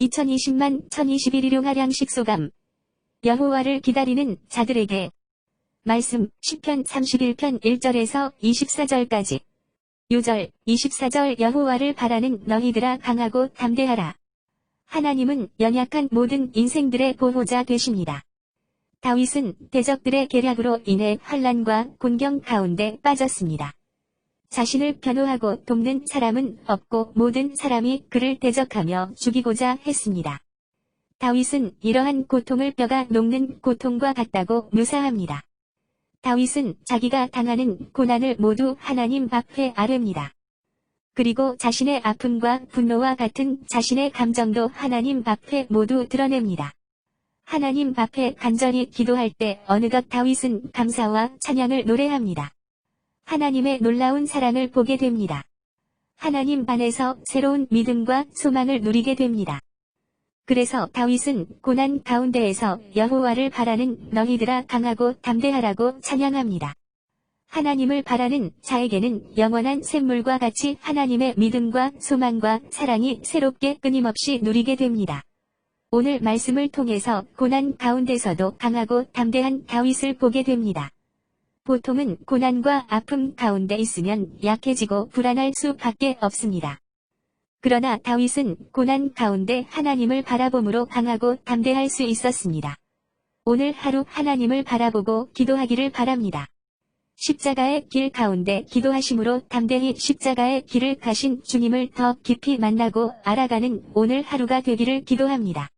2020만 1021 일용 하량 식 소감 여호와를 기다리는 자들에게 말씀 10편 31편 1절에서 24절까지 요절 24절 여호와를 바라는 너희들아 강하고 담대하라. 하나님은 연약한 모든 인생들의 보호자 되십니다. 다윗은 대적들의 계략으로 인해 환란과 곤경 가운데 빠졌습니다. 자신을 변호하고 돕는 사람은 없고 모든 사람이 그를 대적하며 죽이고자 했습니다. 다윗은 이러한 고통을 뼈가 녹는 고통과 같다고 묘사합니다. 다윗은 자기가 당하는 고난을 모두 하나님 앞에 아뢰입니다. 그리고 자신의 아픔과 분노와 같은 자신의 감정도 하나님 앞에 모두 드러냅니다. 하나님 앞에 간절히 기도할 때 어느덧 다윗은 감사와 찬양을 노래합니다. 하나님의 놀라운 사랑을 보게 됩니다. 하나님 안에서 새로운 믿음과 소망을 누리게 됩니다. 그래서 다윗은 고난 가운데에서 여호와를 바라는 너희들아 강하고 담대하라고 찬양합니다. 하나님을 바라는 자에게는 영원한 샘물과 같이 하나님의 믿음과 소망과 사랑이 새롭게 끊임없이 누리게 됩니다. 오늘 말씀을 통해서 고난 가운데서도 강하고 담대한 다윗을 보게 됩니다. 보통은 고난과 아픔 가운데 있으면 약해지고 불안할 수밖에 없습니다. 그러나 다윗은 고난 가운데 하나님을 바라봄으로 강하고 담대할 수 있었습니다. 오늘 하루 하나님을 바라보고 기도하기를 바랍니다. 십자가의 길 가운데 기도하심으로 담대히 십자가의 길을 가신 주님을 더 깊이 만나고 알아가는 오늘 하루가 되기를 기도합니다.